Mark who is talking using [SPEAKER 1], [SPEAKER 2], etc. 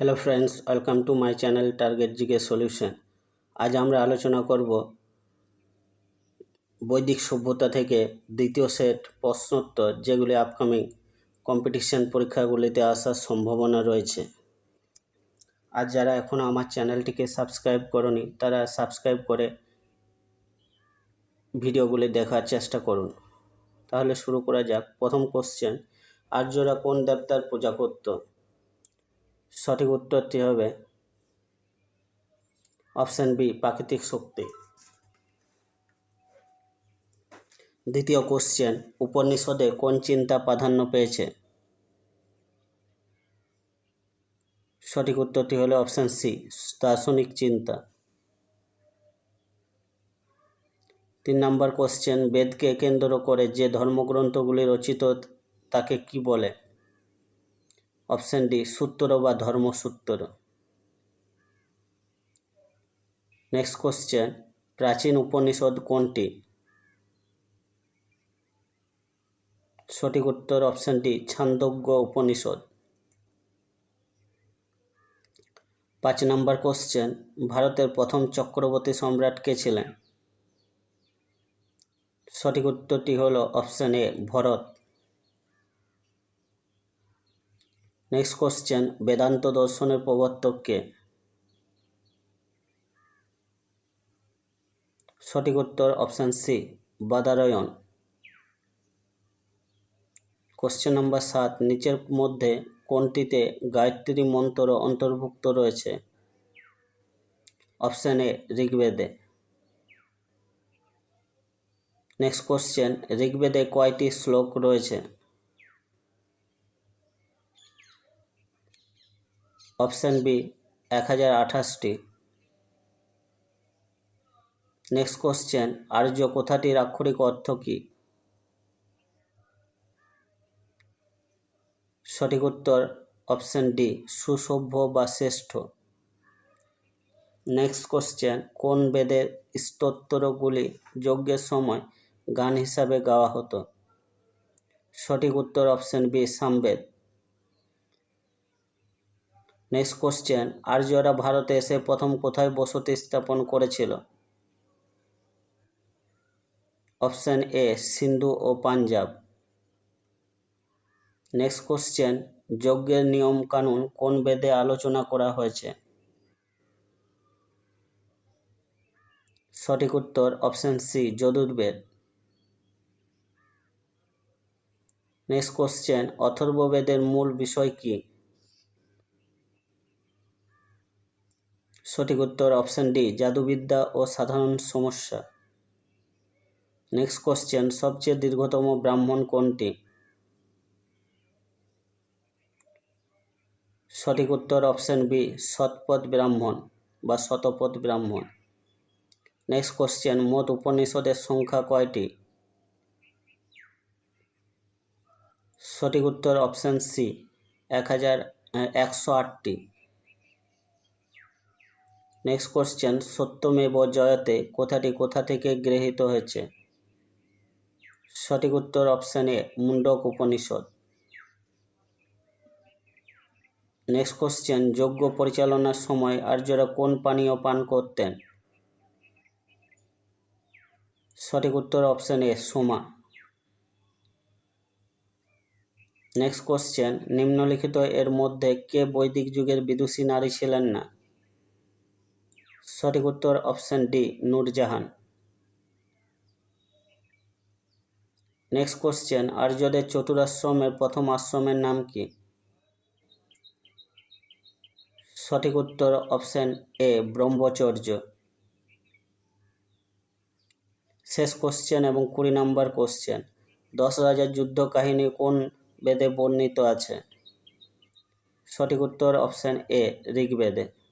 [SPEAKER 1] Hello friends welcome to my channel target GK solution আজ আমরা আলোচনা করব বৈদিক সভ্যতা থেকে দ্বিতীয় সেট প্রশ্নোত্তর যেগুলি আপকামিং কম্পিটিশন পরীক্ষাগুলিতে আসার সম্ভাবনা রয়েছে। আর যারা এখনও আমার চ্যানেলটিকে সাবস্ক্রাইব করনি, তারা সাবস্ক্রাইব করে ভিডিওগুলি দেখার চেষ্টা করুন। তাহলে শুরু করা যাক। প্রথম কোশ্চেন আর্যরা কোন দেবতার পূজা করতো? সঠিক উত্তরটি হবে? অপশান বি, প্রাকৃতিক শক্তি। দ্বিতীয় কোশ্চেন উপনিষদে কোন চিন্তা প্রাধান্য পেয়েছে? সঠিক উত্তরটি হলো অপশান সি, দার্শনিক চিন্তা। তিন নম্বর কোশ্চেন বেদকে কেন্দ্র করে যে ধর্মগ্রন্থগুলি রচিত, তাকে কি বলে? অপশান ডি, সূত্র বা ধর্মসূত্র। নেক্সট কোশ্চেন প্রাচীন উপনিষদ কোনটি? সঠিক উত্তর অপশান ডি, ছান্দোগ্য উপনিষদ। পাঁচ নম্বর কোশ্চেন ভারতের প্রথম চক্রবর্তী সম্রাট কে ছিলেন? সঠিক উত্তরটি হল option A, Bharat. Next question Vedanta দর্শনের প্রবর্তক কে সঠিক উত্তর অপশান সি বাদারায়ণ কোশ্চেন নম্বর সাত, নিচের মধ্যে কোনটিতে গায়ত্রী মন্ত্র অন্তর্ভুক্ত রয়েছে? অপশান এ ঋগ্বেদে। নেক্সট কোশ্চেন ঋগ্বেদে কয়টি শ্লোক রয়েছে? অপশান বি এক হাজার আঠাশটি। নেক্সট কোশ্চেন, আর্য কথাটির আক্ষরিক অর্থ কী? সঠিক উত্তর অপশান ডি, সুসভ্য বা শ্রেষ্ঠ। নেক্সট কোশ্চেন, কোন বেদের স্তোত্রগুলি যজ্ঞের সময় গান হিসাবে গাওয়া হতো? সঠিক উত্তর option B, Samaveda. Next question আর্যরা ভারতে এসে প্রথম কোথায় বসতি স্থাপন করেছিল? অপশান এ সিন্ধু ও পাঞ্জাব নেক্সট কোশ্চেন যজ্ঞের নিয়ম কানুন কোন বেদে আলোচনা করা হয়েছে? সঠিক উত্তর option C Yajurveda. Next question অথর্ববেদের মূল বিষয় কি? সঠিক উত্তর অপশান ডি, জাদুবিদ্যা ও সাধারণ সমস্যা। নেক্সট কোশ্চেন সবচেয়ে দীর্ঘতম ব্রাহ্মণ কোনটি? সঠিক উত্তর অপশান বি, শতপথ ব্রাহ্মণ বা শতপথ ব্রাহ্মণ। নেক্সট কোশ্চেন মোট উপনিষদের সংখ্যা কয়টি? সঠিক উত্তর অপশান সি, এক হাজার একশো আটটি। নেক্সট কোশ্চেন সত্যমেব জয়তে কথাটি কোথা থেকে গৃহীত হয়েছে? সঠিক উত্তর option A Mundaka Upanishad. Next question যোগ্য পরিচালনার সময় আর্যরা কোন পানীয় পান করতেন? সঠিক উত্তর option A Soma. Next question নিম্নলিখিত এর মধ্যে কে বৈদিক যুগের বিদুষী নারী ছিলেন না? সঠিক উত্তর option D, Nurjahan. Next question আর্যদের চতুরাশ্রমের প্রথম আশ্রমের নাম কি? সঠিক উত্তর অপশান এ, ব্রহ্মচর্য। শেষ কোশ্চেন এবং কুড়ি নম্বর কোশ্চেন দশ রাজার যুদ্ধ কাহিনী কোন বেদে বর্ণিত আছে? সঠিক উত্তর অপশান এ, ঋগ্বেদে।